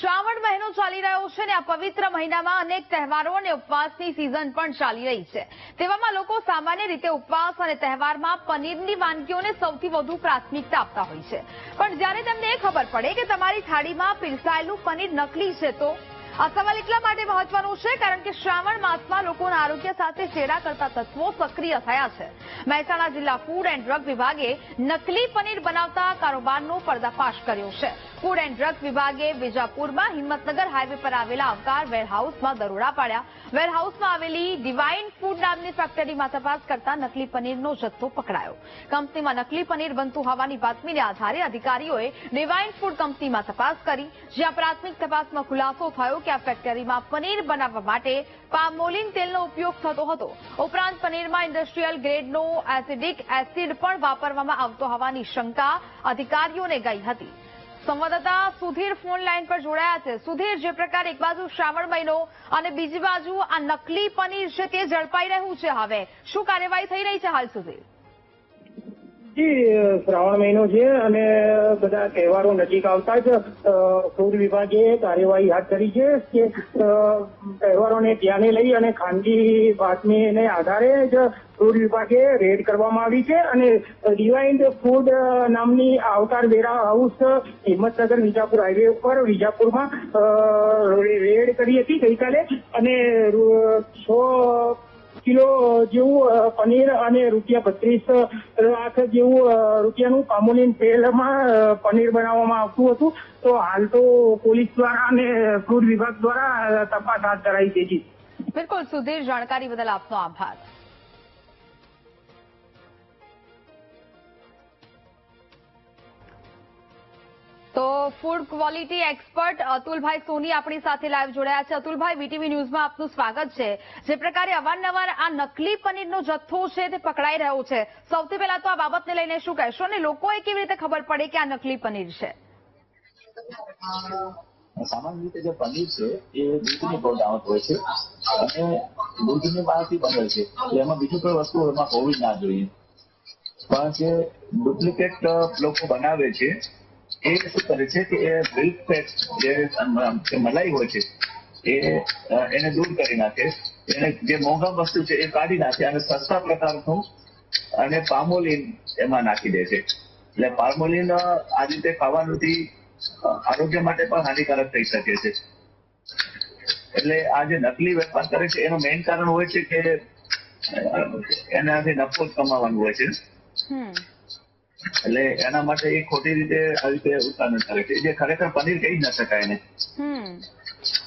શ્રાવણ મહિનો ચાલી રહ્યો છે અને આ પવિત્ર મહિનામાં અનેક તહેવારો અને ઉપવાસની સિઝન પણ ચાલી રહી છે. તેવામાં લોકો સામાન્ય રીતે ઉપવાસ અને તહેવારમાં પનીરની વાનગીઓને સૌથી વધુ પ્રાથમિકતા આપતા હોય છે. પણ જ્યારે તેમને એ ખબર પડે કે તમારી થાળીમાં પીરસાયેલું પનીર નકલી છે તો? આ સવાલ એટલા માટે મહત્વનો છે કારણ કે શ્રાવણ માસમાં લોકોના આરોગ્ય સાથે ચેડા કરતા તત્વો સક્રિય થયા છે. મહેસાણા જિલ્લા ફૂડ એન્ડ ડ્રગ વિભાગે નકલી પનીર બનાવતા કારોબારનો પર્દાફાશ કર્યો છે. ફૂડ એન્ડ ડ્રગ વિભાગે વિજાપુરમાં હિંમતનગર હાઈવે પર આવેલા અવકાર વેરહાઉસમાં દરોડા પાડ્યા. વેરહાઉસમાં આવેલી ડિવાઇન ફૂડ નામની ફેક્ટરીમાં તપાસ કરતા નકલી પનીરનો જથ્થો પકડાયો. કંપનીમાં નકલી પનીર બનતું હોવાની બાતમીને આધારે અધિકારીઓએ ડિવાઇન ફૂડ કંપનીમાં તપાસ કરી. જ્યાં પ્રાથમિક તપાસમાં ખુલાસો થયો કે આ ફેક્ટરીમાં પનીર બનાવવા માટે પામોલિન તેલનો ઉપયોગ થતો હતો. ઉપરાંત પનીરમાં ઇન્ડસ્ટ્રીયલ ગ્રેડનો એસિડિક એસિડ પણ વાપરવામાં આવતો હોવાની શંકા અધિકારીઓને ગઈ હતી. સંવાદદાતા સુધીર ફોન લાઈન પર જોડાયા છે. સુધીર, જે પ્રકારે એક બાજુ શ્રાવણ મહિનો અને બીજી બાજુ આ નકલી પનીર છે તે ઝડપાઈ રહ્યું છે હવે. શું કાર્યવાહી થઈ રહી છે હાલ સુધી? જી, શ્રાવણ મહિનો છે અને બધા તહેવારો નજીક આવતા જ ફૂડ વિભાગે કાર્યવાહી હાથ ધરી છે કે તહેવારોને ધ્યાને લઈ અને ખાનગી બાતમીને આધારે જ ફૂડ વિભાગે રેડ કરવામાં આવી છે અને ડિવાઇન્ડ ફૂડ નામની આવકાર વેરા હાઉસ હિંમતનગર વિજાપુર હાઈવે ઉપર વિજાપુરમાં રેડ કરી હતી ગઈકાલે અને છ કિલો જેવું પનીર અને રૂપિયા બત્રીસ લાખ જેવું રૂપિયાનું પામોલિન તેલમાં પનીર બનાવવામાં આવતું હતું. તો હાલ તો પોલીસ દ્વારા અને ફૂડ વિભાગ દ્વારા તપાસ હાથ ધરાઈ છે બિલકુલ, સુધીર જાણકારી બદલ આપનો આભાર. તો food quality expert Atulbhai Soni આપણી સાથે લાઈવ જોડાયા છે. અતુલભાઈ વીટીવી ન્યૂઝમાં આપનું સ્વાગત છે. જે પ્રકારે અવારનવાર આ નકલી પનીરનો જથ્થો છે તે પકડાઈ રહ્યો છે. સૌથી પહેલા તો આ બાબતને લઈને શું કહેશો અને લોકોએ કેવી રીતે ખબર પડે કે આ નકલી પનીર છે? સામાન્ય રીતે જે પનીર છે, એ દૂધની પ્રોડક્ટ હોય છે અને દૂધની બહારથી બને છે. એમાં બીજું કોઈ વસ્તુ એમાં હોવી ના જોઈએ. પણ જે ડુપ્લિકેટ લોકો બનાવે છે એ શું કરે છે કે એ મિલ્ક ફેટ જે મલાઈ હોય છે, એ એને દૂર કરી નાખે, એને જે મોંઘા વસ્તુ છે એ કાઢી નાખે અને સસ્તા પ્રકારનું અને પામોલિન એમાં નાખી દે છે. એટલે પામોલિન આ રીતે ખાવાનુંથી આરોગ્ય માટે પણ હાનિકારક થઈ શકે છે. એટલે આ જે નકલી વેપાર કરે છે, એનું મેઇન કારણ હોય છે કે એનાથી નફો કમાવાનું હોય છે. એટલે એના માટે એ ખોટી રીતે આ રીતે ઉત્પાદન કરે છે. જે ખરેખર પનીર કહી જ ન શકાય એને.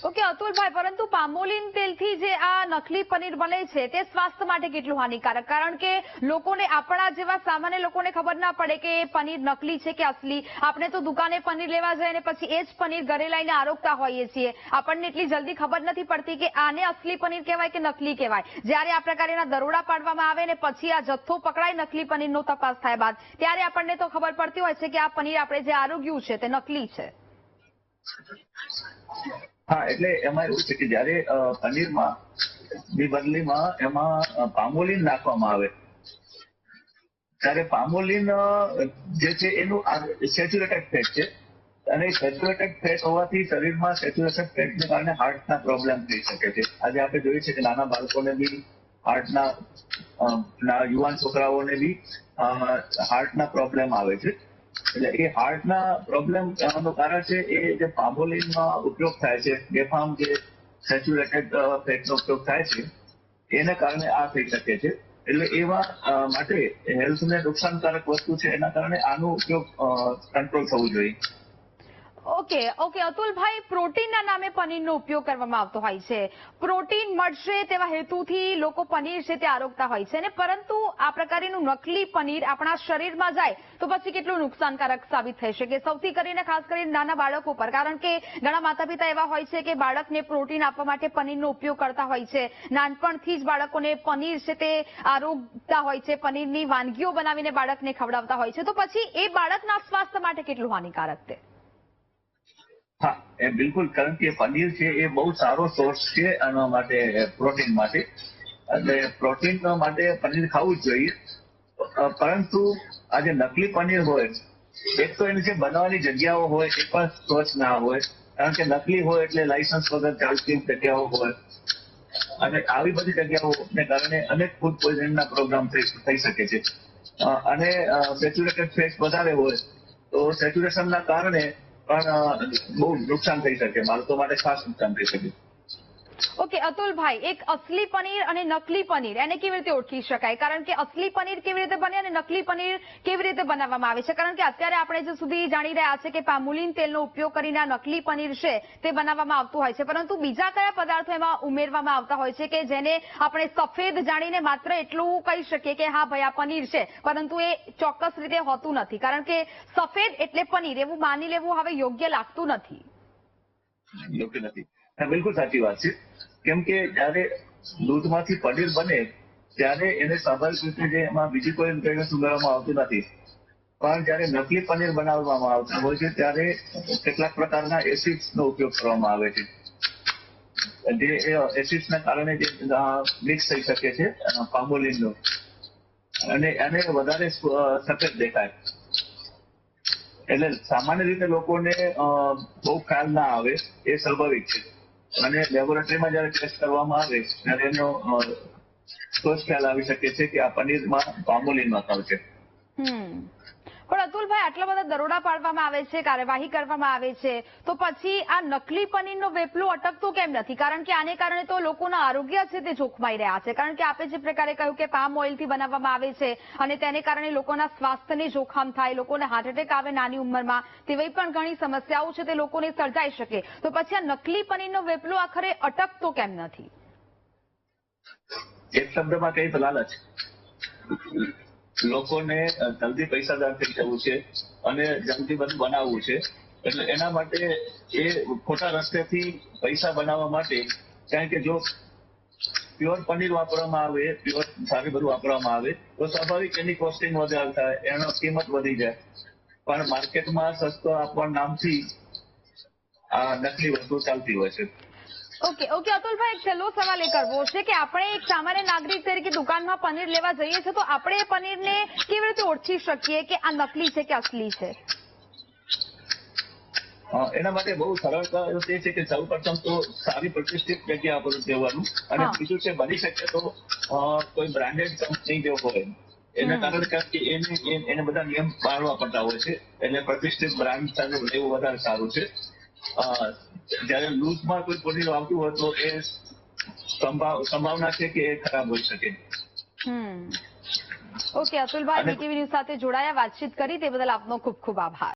ઓકે, અતુલભાઈ, પરંતુ પામોલીન તેલથી જે આ નકલી પનીર બને છે, તે સ્વાસ્થ્ય માટે કેટલું હાનિકારક? કારણ કે લોકોને આપણા જેવા સામાન્ય લોકોને ખબર ના પડે કે પનીર નકલી છે કે અસલી. આપણે તો દુકાને પનીર લેવા જઈએ અને પછી એ જ પનીર ઘરે લઈને આરોગતા હોઈએ છીએ. આપણને એટલી જલ્દી ખબર નથી પડતી કે આને અસલી પનીર કહેવાય કે નકલી કહેવાય. જ્યારે આ પ્રકારના દરોડા પાડવામાં આવે ને પછી આ જથ્થો પકડાય નકલી પનીરનો તપાસ થાય બાદ, ત્યારે આપણને તો ખબર પડતી હોય છે કે આ પનીર આપણે જે આરોગ્યું છે તે નકલી છે. હા, એટલે એમાં એવું છે કે જયારે પનીરમાં બદલીમાં એમાં પામોલીન નાખવામાં આવે, ત્યારે પામોલીન જે છે એનું સેચ્યુરેટેડ ફેટ છે, અને સેચ્યુરેટેડ ફેટ હોવાથી શરીરમાં સેચ્યુરેટેડ ફેટને કારણે હાર્ટના પ્રોબ્લેમ થઈ શકે છે. આજે આપણે જોયું છે કે નાના બાળકોને બી હાર્ટના યુવાન છોકરાઓને બી હાર્ટના પ્રોબ્લેમ આવે છે. એટલે એ હાર્ટના પ્રોબ્લેમનું કારણ છે એ જે પામોલિનનો ઉપયોગ થાય છે, બેફામ જે સેચ્યુરેટેડ ફેટનો ઉપયોગ થાય છે, એને કારણે આ થઈ શકે છે. એટલે એવા માટે હેલ્થને નુકસાનકારક વસ્તુ છે, એના કારણે આનો ઉપયોગ કંટ્રોલ થવું જોઈએ. ઓકે ઓકે, અતુલભાઈ, પ્રોટીનના નામે પનીરનો ઉપયોગ કરવામાં આવતો હોય છે. પ્રોટીન મળશે તેવા હેતુથી લોકો પનીર છે તે આરોગતા હોય છે અને પરંતુ આ પ્રકારનું નકલી પનીર આપણા શરીરમાં જાય તો પછી કેટલું નુકસાનકારક સાબિત થઈ શકે? સૌથી કરીને ખાસ કરીને નાના બાળકો પર, કારણ કે ઘણા માતા પિતા એવા હોય છે કે બાળકને પ્રોટીન આપવા માટે પનીરનો ઉપયોગ કરતા હોય છે. નાનપણથી જ બાળકોને પનીર છે તે આરોગતા હોય છે, પનીરની વાનગીઓ બનાવીને બાળકને ખવડાવતા હોય છે. તો પછી એ બાળકના સ્વાસ્થ્ય માટે કેટલું હાનિકારક હા એ બિલકુલ કારણ કે પનીર છે, એ બહુ સારો સોર્સ છે આના માટે પ્રોટીન માટે. એટલે પ્રોટીન માટે પનીર ખાવું જ જોઈએ. પરંતુ આ જે નકલી પનીર હોય, એક તો એની જે બનાવવાની જગ્યાઓ હોય, એ પણ સ્વચ્છ ના હોય. કારણ કે નકલી હોય એટલે લાયસન્સ વગર ચાલતી જગ્યાઓ હોય. અને આવી બધી જગ્યાઓને કારણે અનેક ફૂડ પોઈઝનના પ્રોગ્રામ થઈ શકે છે. અને સેચ્યુરેટેડ ફેટ વધારે હોય, તો સેચ્યુરેશનના કારણે પણ બહુ નુકસાન થઈ શકે માણસો માટે ખાસ નુકસાન થઈ શકે. ઓકે, અતુલભાઈ, એક અસલી પનીર અને નકલી પનીર, એને કેવી રીતે ઓળખી શકાય? કારણ કે અસલી પનીર કેવી રીતે બને અને નકલી પનીર કેવી રીતે બનાવવામાં આવે છે? કારણ કે અત્યારે આપણે જે સુધી જાણી રહ્યા છે કે પામુલીન તેલનો ઉપયોગ કરીને નકલી પનીર છે, તે બનાવવામાં આવતું હોય છે. પરંતુ બીજા કયા પદાર્થો એમાં ઉમેરવામાં આવતા હોય છે કે જેને આપણે સફેદ જાણીને માત્ર એટલું કહી શકીએ કે હા ભાઈ, આ પનીર છે, પરંતુ એ ચોક્કસ રીતે હોતું નથી. કારણ કે સફેદ એટલે પનીર, એવું માની લેવું હવે યોગ્ય લાગતું નથી. યોગ્ય નથી. બિલકુલ સાચી વાત છે. કેમ કે જયારે દૂધમાંથી પનીર બને, ત્યારે એને સ્વાભાવિક રીતે એમાં બીજી કોઈ ઇન્ગ્રેડિયન્ટ ઉમેરવામાં આવતું નથી. પણ જયારે નકલી પનીર બનાવવામાં આવતા હોય છે, ત્યારે કેટલાક પ્રકારના એસિડ્સ નો ઉપયોગ કરવામાં આવે છે. જે એસિડ્સ ના કારણે જે મિક્સ થઈ શકે છે પામોલિન નો અને એને વધારે સફેદ દેખાય. એટલે સામાન્ય રીતે લોકોને બહુ ખ્યાલ ના આવે, એ સ્વાભાવિક છે. અને લેબોરેટરીમાં જયારે ટેસ્ટ કરવામાં આવે, ત્યારે એનો સ્પષ્ટ ખ્યાલ આવી શકે છે કે આ પનીરમાં પામોલીનમાં છે. પણ અતુલભાઈ, આટલા બધા દરોડા પાડવામાં આવે છે, કાર્યવાહી કરવામાં આવે છે, તો પછી આ નકલી પનીરનો વેપલો અટકતો કેમ નથી? કારણ કે આને કારણે તો લોકોના આરોગ્ય છે તે જોખમાઈ રહ્યા છે. કારણ કે આપે જે પ્રકારે કહ્યું કે પામ ઓઇલથી બનાવવામાં આવે છે અને તેને કારણે લોકોના સ્વાસ્થ્યને જોખમ થાય, લોકોને હાર્ટ એટેક આવે નાની ઉંમરમાં, તેવી પણ ઘણી સમસ્યાઓ છે તે લોકોને સર્જાઈ શકે. તો પછી આ નકલી પનીરનો વેપલો આખરે અટકતો કેમ નથી? એક શબ્દમાં કઈ તો લાલચ. લોકોને જલ્દી પૈસાદાર થઈ જવું છે અને જલ્દી બધું બનાવવું છે. એટલે એના માટે એ ખોટા રસ્તેથી પૈસા બનાવવા માટે, કારણ કે જો પ્યોર પનીર વાપરવામાં આવે, પ્યોર સારી બધું વાપરવામાં આવે, તો સ્વાભાવિક એની કોસ્ટિંગ વધારે થાય, એનો કિંમત વધી જાય. પણ માર્કેટમાં સસ્તો આપવા નામથી આ નકલી વસ્તુ ચાલતી હોય છે. ઓકે ઓકે અતુલભાઈ એક છેલ્લો સવાલ એ કરવો છે કે આપણે એક સામાન્ય નાગરિક તરીકે દુકાનમાં પનીર લેવા જઈએ છીએ તો આપણે એ પનીરને કેવી રીતે ઓળખી શકીએ કે આ નકલી છે કે અસલી છે? એના માટે બહુ સરળતા તે છે કે સૌ પ્રથમ તો સારી પ્રતિષ્ઠિત જગ્યા પર જવાનું અને બીજું છે બની શકે તો કોઈ બ્રાન્ડેડ કંપની જો હોય એના કારણે કે એને એને બધા નિયમ પાળવા પડતા હોય છે. એટલે પ્રતિષ્ઠિત બ્રાન્ડ સાથે લેવું વધારે સારું છે. જ્યારે લૂઝમાં કોઈ પોઝિટિવ આવતું હોય તો એ સંભાવ સંભાવના છે કે એ ખરાબ હોઈ શકે. ઓકે અતુલભાઈ બીટીવી ન્યૂઝ સાથે જોડાયા વાતચીત કરી તે બદલ આપનો ખૂબ ખૂબ આભાર.